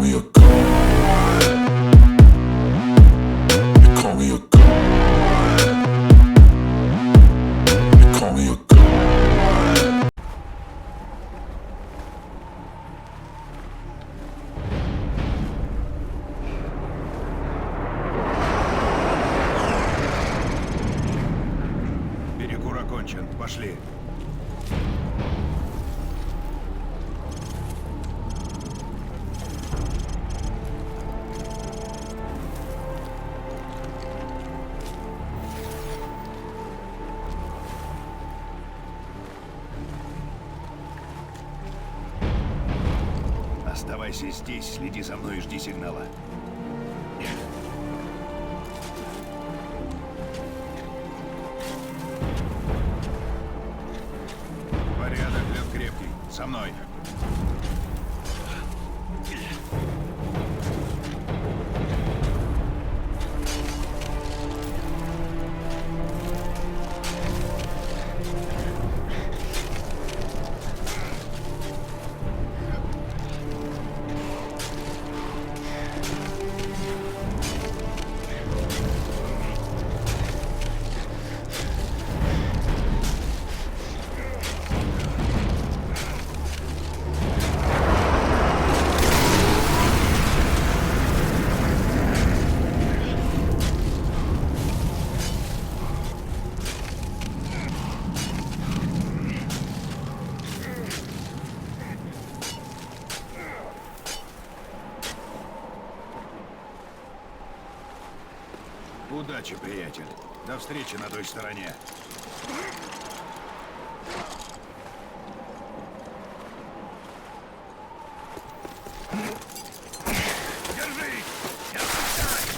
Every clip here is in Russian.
we are Оставайся здесь, следи за мной и жди сигнала. Удачи, приятель. До встречи на той стороне. Держи! Я спасаю!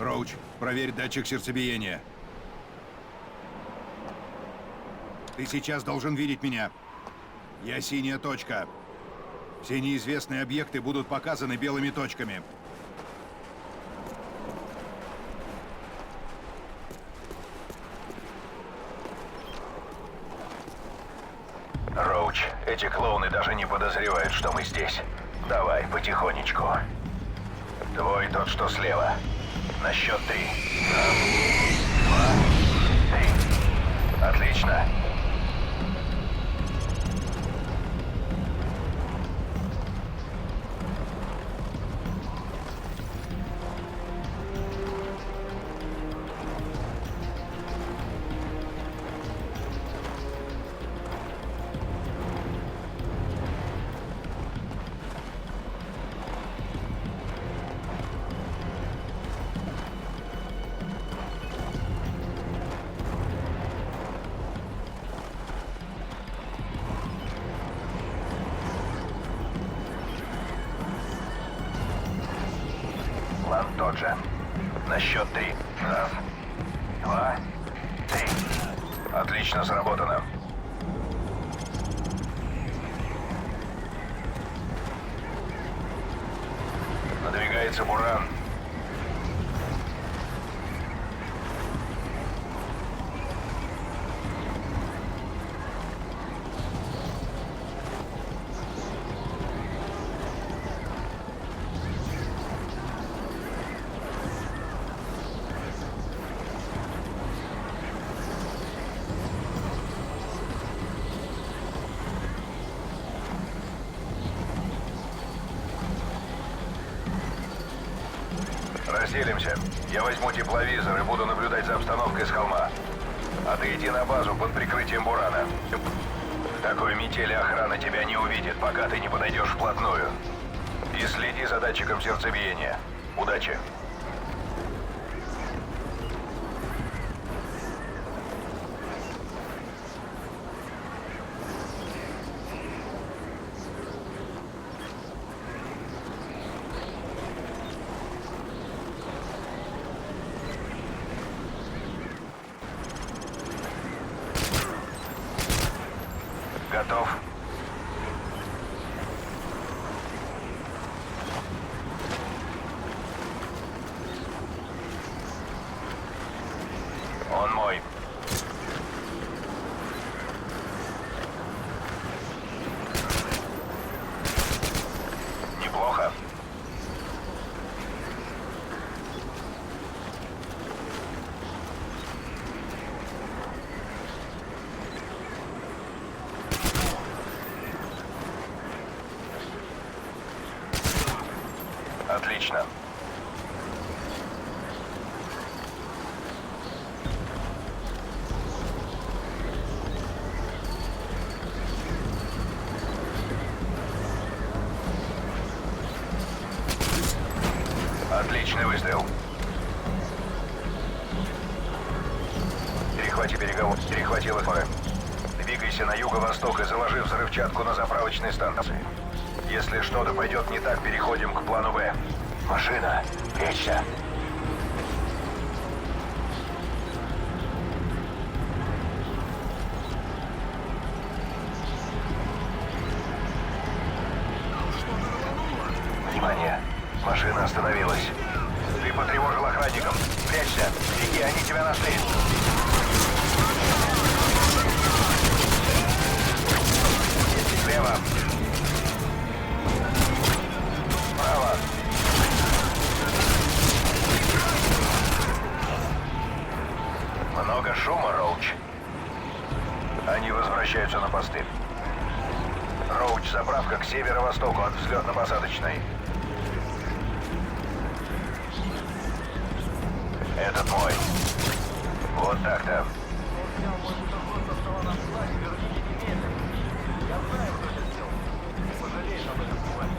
Роуч, проверь датчик сердцебиения. Ты сейчас должен видеть меня. Я синяя точка. Все неизвестные объекты будут показаны белыми точками. Роуч, эти клоуны даже не подозревают, что мы здесь. Давай, потихонечку. Твой тот, что слева. На счет три. Два, три. Отлично. Счет три. Раз, два, три. Отлично сработано. Надвигается буран. Разделимся. Я возьму тепловизор и буду наблюдать за обстановкой с холма. А ты иди на базу под прикрытием Бурана. В такой метели охрана тебя не увидит, пока ты не подойдешь вплотную. И следи за датчиком сердцебиения. Удачи. off. Отличный выстрел. Перехвати переговор. Перехватил их. Двигайся на юго-восток и заложи взрывчатку на заправочной станции. Если что-то пойдет не так, переходим к плану Б. Машина, речься. Внимание! Машина остановилась. Ты потревожил охранников. Прячься. Беги, они тебя нашли. Слева. Справа. Много шума, Роуч. Они возвращаются на посты. Роуч, заправка к северо-востоку от взлетно-посадочной. Этот мой. Вот так-то. Хорошо.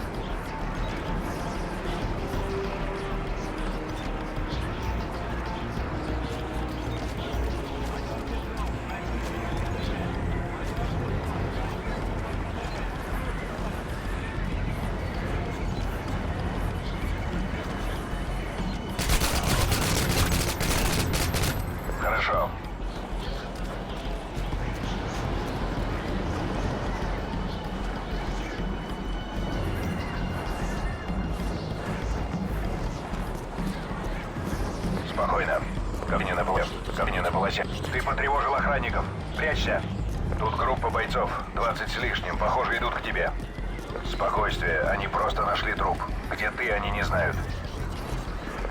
Прячься. Тут группа бойцов. 20 с лишним. Похоже, идут к тебе. Спокойствие. Они просто нашли труп. Где ты, они не знают.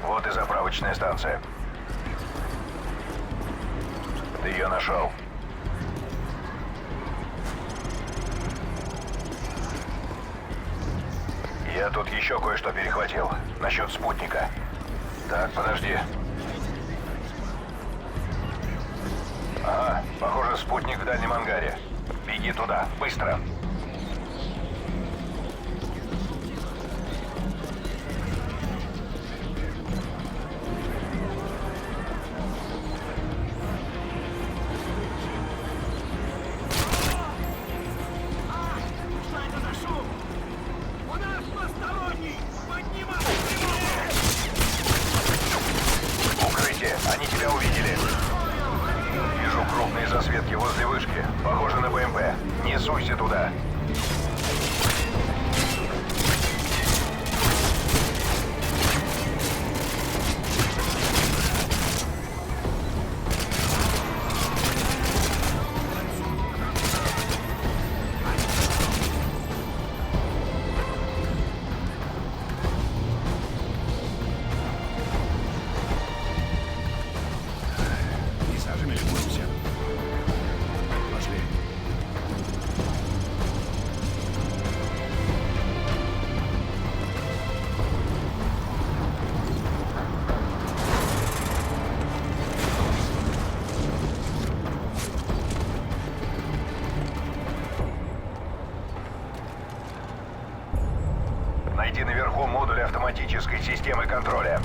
Вот и заправочная станция. Ты ее нашел. Я тут еще кое-что перехватил. Насчет спутника. Так, подожди. Ага, похоже, спутник в дальнем ангаре. Беги туда, быстро. Автоматической системы контроля.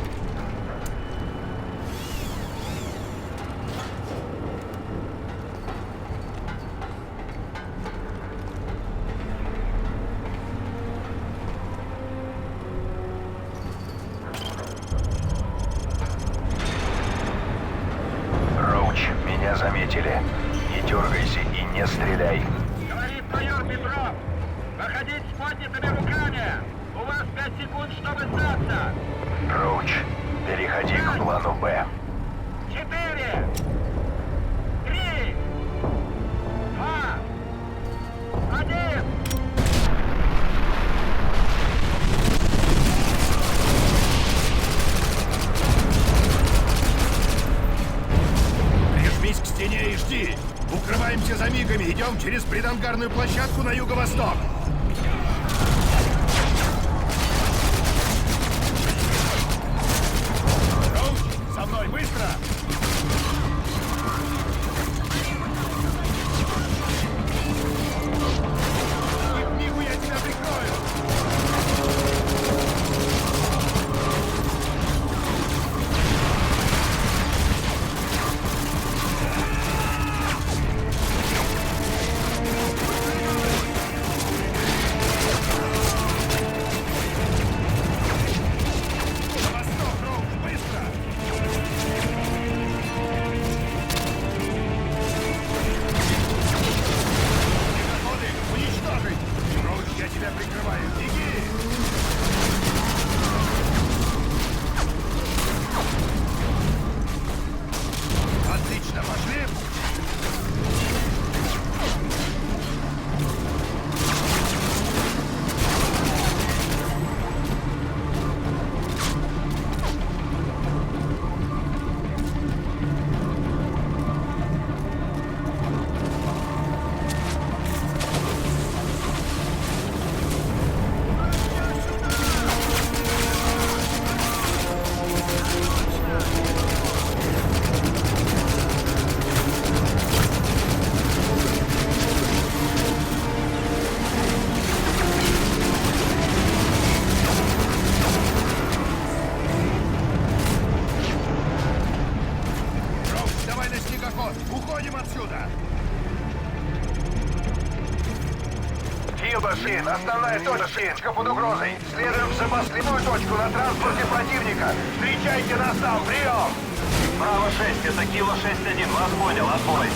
Роуч, меня заметили. Не дергайся и не стреляй. Говорит, Гром! Выходить с поднятыми руками! У вас пять секунд, чтобы сдаться! Роуч, переходи к плану Б. Четыре! Три! Два! Один! Прижмись к стене и жди. Укрываемся за мигами, идем через придангарную площадку на юго-восток. Основная точка под угрозой. Следуем в запасливую точку на транспорте противника. Встречайте нас там, прием! Право 6, это Кило 6-1, вас понял, отбой.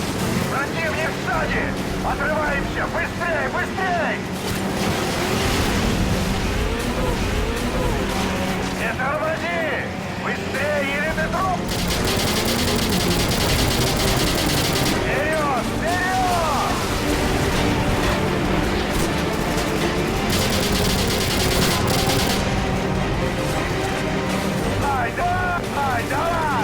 Противник сзади! Отрываемся! Быстрей, быстрей! Не тормози! Быстрее, или ты труп! Вперед! Ай, давай, давай! Браво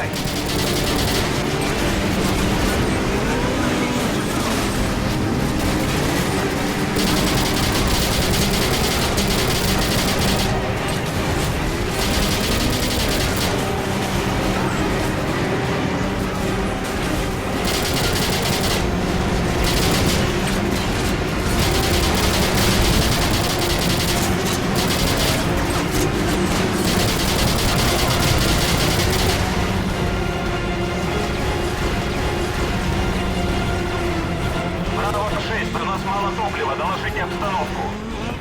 6, у нас мало топлива, доложите обстановку.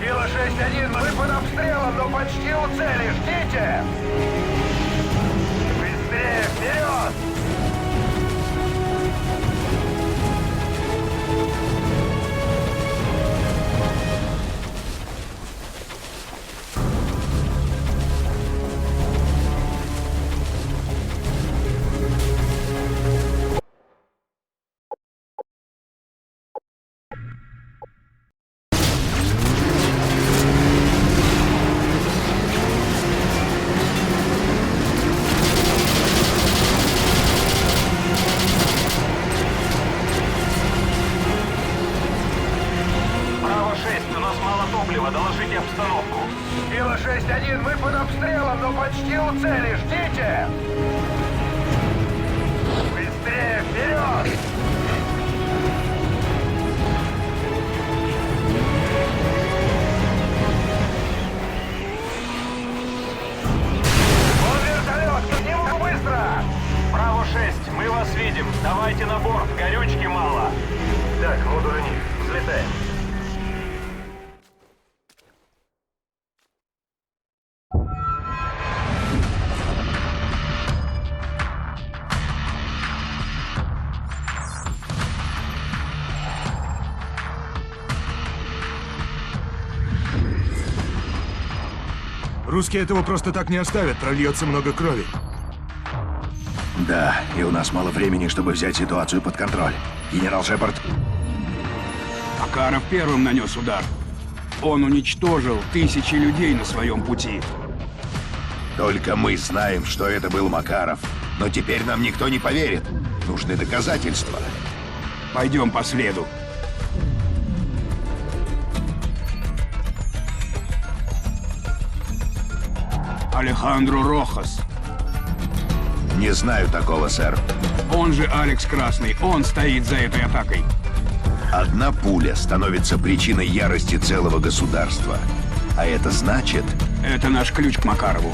Кило 6-1, мы под обстрелом, но почти у цели, ждите! Быстрее, вперед! Русские этого просто так не оставят, прольется много крови. Да, и у нас мало времени, чтобы взять ситуацию под контроль. Генерал Шепард, Макаров первым нанес удар. Он уничтожил тысячи людей на своем пути. только мы знаем, что это был Макаров. Но теперь нам никто не поверит. Нужны доказательства. Пойдем по следу. Алехандро Рохас. Не знаю такого, сэр. Он же Алекс Красный. Он стоит за этой атакой. Одна пуля становится причиной ярости целого государства. А это значит, Это наш ключ к Макарову.